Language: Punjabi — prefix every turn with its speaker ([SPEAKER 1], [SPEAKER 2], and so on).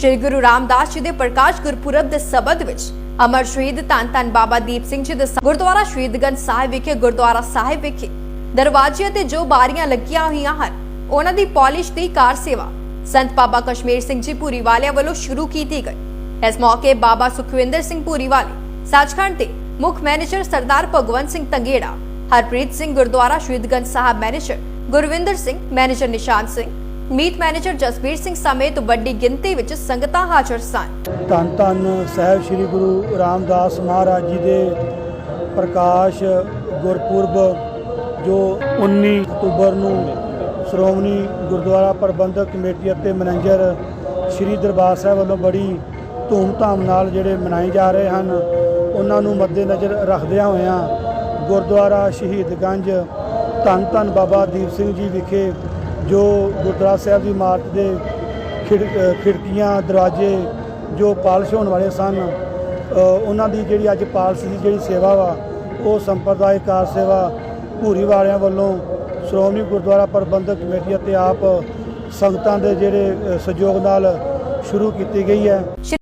[SPEAKER 1] ਸ਼੍ਰੀ ਗੁਰੂ ਰਾਮਦਾਸ ਜੀ ਦੇ ਪ੍ਰਕਾਸ਼ ਗੁਰਪੁਰਬ ਦੇ ਸਬਦ ਵਿੱਚ ਅਮਰ ਸ਼ਹੀਦ ਧੰਨ ਧੰਨ ਬਾਬਾ ਦੀਪ ਸਿੰਘ ਜੀ ਦੇ ਗੁਰਦੁਆਰਾ ਸ਼ਹੀਦਗੰਜ ਸਾਹਿਬ ਵਿਖੇ, ਗੁਰਦੁਆਰਾ ਸਾਹਿਬ ਵਿਖੇ ਦਰਵਾਜ਼ੇ ਤੇ ਜੋ ਬਾਰੀਆਂ ਲੱਗੀਆਂ ਹੋਈਆਂ ਹਨ, ਉਹਨਾਂ ਦੀ ਪਾਲਿਸ਼ ਦੀ ਕਾਰ ਸੇਵਾ ਸੰਤ ਬਾਬਾ ਕਸ਼ਮੀਰ ਸਿੰਘ ਜੀ ਪੂਰੀ ਵਾਲਿਆਂ ਵੱਲੋਂ ਸ਼ੁਰੂ ਕੀਤੀ ਗਈ। ਇਸ ਮੌਕੇ ਬਾਬਾ ਸੁਖਵਿੰਦਰ ਸਿੰਘ ਪੂਰੀ ਵਾਲੇ, ਸੱਚਖੰਡ ਦੇ ਮੁੱਖ manager Sardar Bhagwant Singh Tangera, Harpreet Singh Gurdwara Shahidganj Sahib manager Gurvinder Singh, manager Nishan Singh ਮੀਤ ਮੈਨੇਜਰ ਜਸਬੀਰ ਸਿੰਘ ਸਮੇਤ ਵੱਡੀ ਗਿਣਤੀ ਵਿੱਚ ਸੰਗਤਾਂ ਹਾਜ਼ਰ ਸਨ।
[SPEAKER 2] ਧੰਨ ਧੰਨ ਸਾਹਿਬ ਸ੍ਰੀ ਗੁਰੂ ਰਾਮਦਾਸ ਮਹਾਰਾਜ ਜੀ ਦੇ ਪ੍ਰਕਾਸ਼ ਗੁਰਪੁਰਬ, ਜੋ 19 ਅਕਤੂਬਰ ਨੂੰ ਸ਼੍ਰੋਮਣੀ ਗੁਰਦੁਆਰਾ ਪ੍ਰਬੰਧਕ ਕਮੇਟੀ ਅਤੇ ਮੈਨੇਜਰ ਸ੍ਰੀ ਦਰਬਾਰ ਸਾਹਿਬ ਵੱਲੋਂ ਬੜੀ ਧੂਮ-ਧਾਮ ਨਾਲ ਜਿਹੜੇ ਮਨਾਏ ਜਾ ਰਹੇ ਹਨ, ਉਹਨਾਂ ਨੂੰ ਮੱਦੇਨਜ਼ਰ ਰੱਖਦਿਆਂ ਹੋਇਆਂ ਗੁਰਦੁਆਰਾ ਸ਼ਹੀਦਗੰਜ ਧੰਨ ਧੰਨ ਬਾਬਾ ਦੀਪ ਸਿੰਘ ਜੀ ਵਿਖੇ ਜੋ ਗੁਰਦੁਆਰਾ ਸਾਹਿਬ ਦੀ ਇਮਾਰਤ ਦੇ ਖਿੜ- ਖਿੜਕੀਆਂ, ਦਰਵਾਜ਼ੇ ਜੋ ਪਾਲਿਸ਼ ਹੋਣ ਵਾਲੇ ਸਨ ਉਹਨਾਂ ਦੀ ਜਿਹੜੀ ਅੱਜ ਪਾਲਿਸ਼ ਦੀ ਜਿਹੜੀ ਸੇਵਾ ਵਾ, ਉਹ ਸੰਪਰਦਾਇ ਕਾਰ ਸੇਵਾ ਭੂਰੀ ਵਾਲਿਆਂ ਵੱਲੋਂ ਸ਼੍ਰੋਮਣੀ ਗੁਰਦੁਆਰਾ ਪ੍ਰਬੰਧਕ ਕਮੇਟੀ ਅਤੇ ਆਪ ਸੰਗਤਾਂ ਦੇ ਜਿਹੜੇ ਸਹਿਯੋਗ ਨਾਲ ਸ਼ੁਰੂ ਕੀਤੀ ਗਈ ਹੈ।